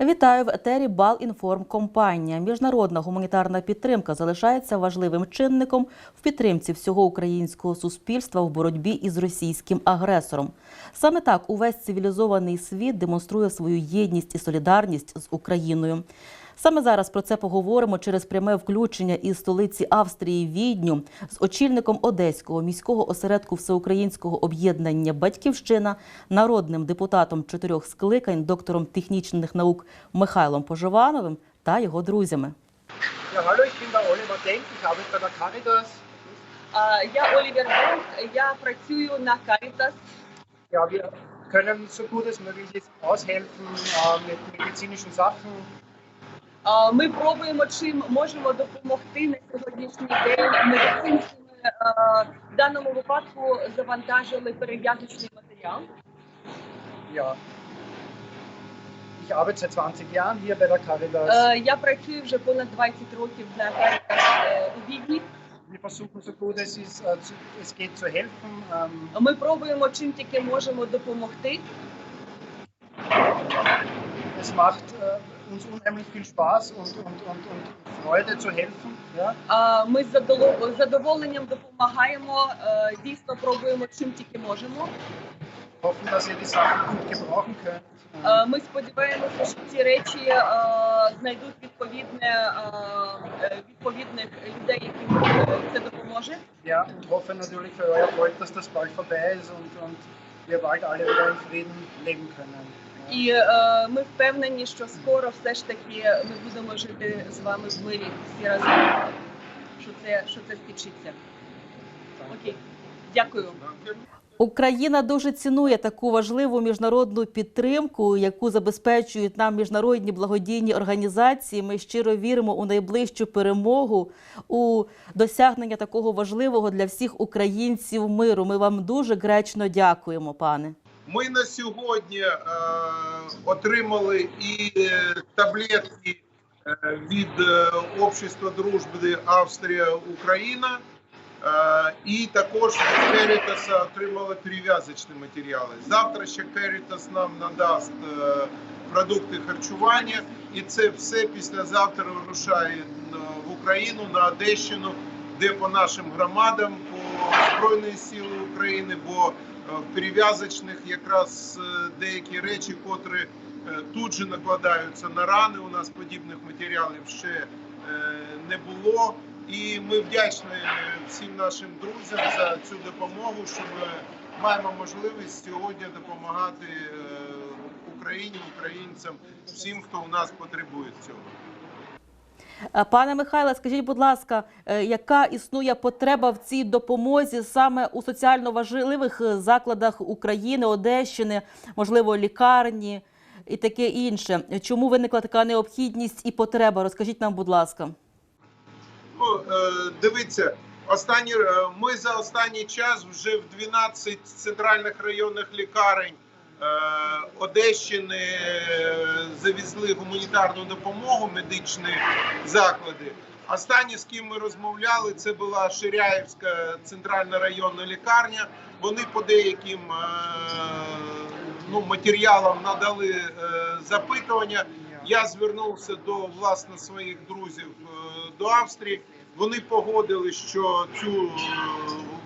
Вітаю в етері Балінформкомпанія. Міжнародна гуманітарна підтримка залишається важливим чинником в підтримці всього українського суспільства в боротьбі із російським агресором. Саме так увесь цивілізований світ демонструє свою єдність і солідарність з Україною. Саме зараз про це поговоримо через пряме включення із столиці Австрії Відню з очільником Одеського міського осередку всеукраїнського об'єднання Батьківщина, народним депутатом чотирьох скликань, доктором технічних наук Михайлом Поживановим та його друзями. Я Олівер Бенк, я працюю на Caritas. Ja, wir können so gut es möglich ist aushelfen äh, mit medizinischen Sachen. Ми пробуємо чим можемо допомогти на сьогоднішній день медицинськими. В даному випадку завантажили перев'язочний матеріал. Ja. Ich arbeite seit 20 Jahren hier bei der Caritas. Е, Я працюю вже понад 20 років на Caritas е, у Відні. Wir versuchen so gut es, ist, äh, zu, es geht zu helfen. Ähm, Ми пробуємо чим тільки можемо допомогти. es macht äh, uns unheimlich viel Spaß und, und, und, und Freude zu helfen. Ja. А, Ми з задоло- з задоволенням допомагаємо. е, Дійсно пробуємо чим тільки можемо. Hoffen, dass ihr die Sachen gut gebrauchen könnt. Е, Ми сподіваємося, що ці речі е, знайдуть відповідне е, е, відповідних людей, яким е, це допоможе. Ja, und hoffe natürlich für euer Volk, dass das bald vorbei ist und, und wir bald alle wieder in Frieden leben können. І е, ми впевнені, що скоро все ж таки ми будемо жити з вами в мирі всі разом. Що це що це скінчиться. Окей, дякую. Україна дуже цінує таку важливу міжнародну підтримку, яку забезпечують нам міжнародні благодійні організації. Ми щиро віримо у найближчу перемогу, у досягнення такого важливого для всіх українців миру. Ми вам дуже гречно дякуємо, пане. Ми на сьогодні е, отримали і е, таблетки е, від е, Общества дружби Австрія-Україна, е, і також Caritas отримали перев'язочні матеріали. Завтра ще Caritas нам надасть е, продукти харчування, і це все післязавтра вирушає в Україну на Одещину, де по нашим громадам, по Збройної Сили України, бо в перев'язочних якраз е, деякі речі, котрі е, тут же накладаються на рани. У нас подібних матеріалів ще е, не було. І ми вдячні всім нашим друзям за цю допомогу, що ми маємо можливість сьогодні допомагати е, Україні, українцям, всім, хто у нас потребує цього. Е, Пане Михайле, скажіть, будь ласка, е, яка існує потреба в цій допомозі саме у соціально важливих е, закладах України, Одещини, можливо, лікарні і таке інше? Чому виникла така необхідність і потреба? Розкажіть нам, будь ласка. Ну, дивіться, останні ми за останній час вже в 12 центральних районних лікарень Одещини е, завезли гуманітарну допомогу, медичні заклади. Останні, з ким ми розмовляли, це була Ширяївська центральна районна лікарня. Вони по деяким е, ну, матеріалам надали е, запитування. Я звернувся до власне своїх друзів е, до Австрії. Вони погодили, що цю е,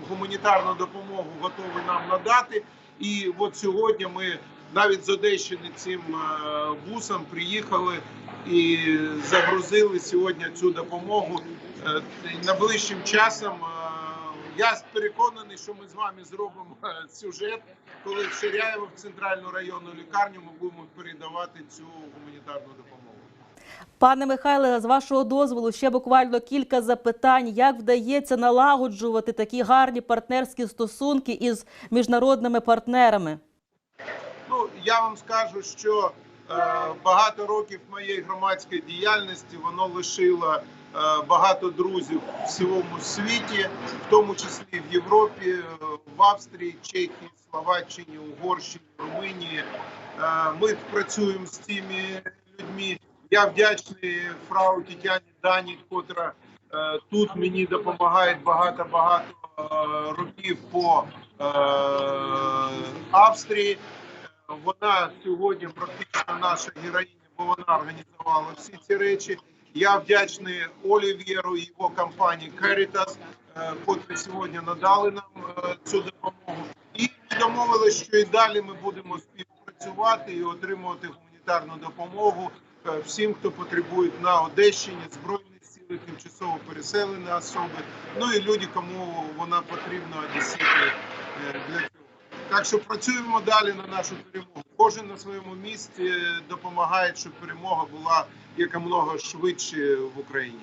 гуманітарну допомогу готові нам надати. І от сьогодні ми навіть з Одещини цим е, бусом приїхали і загрузили сьогодні цю допомогу. Е, Найближчим часом е, я переконаний, що ми з вами зробимо е, сюжет, коли в Ширяєво в центральну районну лікарню ми будемо передавати цю гуманітарну допомогу. Пане Михайле, з вашого дозволу ще буквально кілька запитань. Як вдається налагоджувати такі гарні партнерські стосунки із міжнародними партнерами? Ну я вам скажу, що е, багато років моєї громадської діяльності воно лишило е, багато друзів в цілому світі, в тому числі в Європі, е, в Австрії, Чехії, Словаччині, Угорщині, Румунії. Е, ми працюємо з цими людьми. Я вдячний фрау Тетяні Дані, котра е, тут мені допомагає багато багато е, років по е, Австрії. Вона сьогодні практично наша героїня, бо вона організувала всі ці речі. Я вдячний Олів'єру і його компанії Caritas, е, котрі сьогодні надали нам е, цю допомогу. І ми домовилися, що і далі ми будемо співпрацювати і отримувати гуманітарну допомогу всім, хто потребує на Одещині, збройні сили, тимчасово переселені особи, ну і люди, кому вона потрібна одесіти е, для цього. Так що працюємо далі на нашу перемогу. Кожен на своєму місці е, допомагає, щоб перемога була якомога швидше в Україні.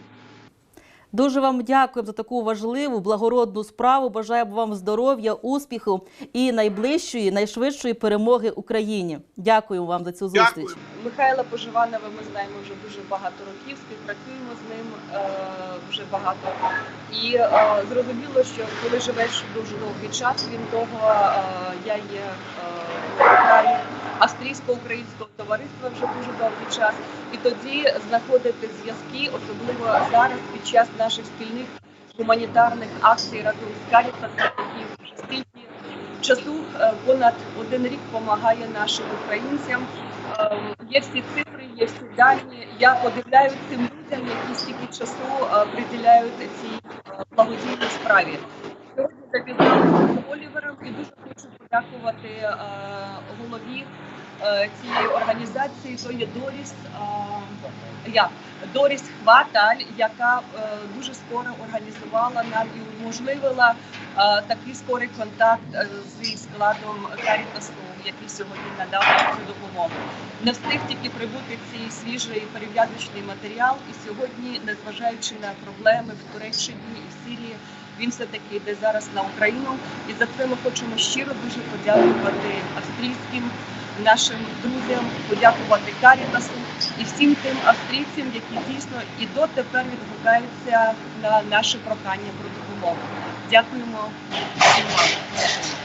Дуже вам дякуємо за таку важливу благородну справу. Бажаємо вам здоров'я, успіху і найближчої, найшвидшої перемоги Україні. Дякуємо вам за цю зустріч. Дякую. Михайла Поживанова ми знаємо вже дуже багато років, співпрацюємо з ним е, вже багато. І е, зрозуміло, що коли живеш дуже довгий час, він того е, я є е, австрійсько-українського товариства вже дуже довгий час. І тоді знаходити зв'язки, особливо зараз під час наших спільних гуманітарних акцій разом з Карітасом, які часу е, понад один рік допомагає нашим українцям. Ем, Є всі цифри, є всі дані. Я подивляю цим людям, які стільки часу е, приділяють цій е, благодійній справі. Сьогодні запізнали з Олівером і дуже хочу подякувати е, голові е, цієї організації. То є Доріс. е, Я Доріс Хваталь, яка дуже скоро організувала нам і уможливила такий скорий контакт е, зі складом Home, який сьогодні надав цю допомогу. Не встиг тільки прибути цей свіжий перев'язочний матеріал, і сьогодні, незважаючи на проблеми в Туреччині і в Сирії, він все таки йде зараз на Україну. І за це ми хочемо щиро дуже подякувати австрійським нашим друзям, подякувати Карітасу і всім тим австрійцям, які дійсно і дотепер відгукаються на наше прохання про допомогу. Дякуємо всім вам.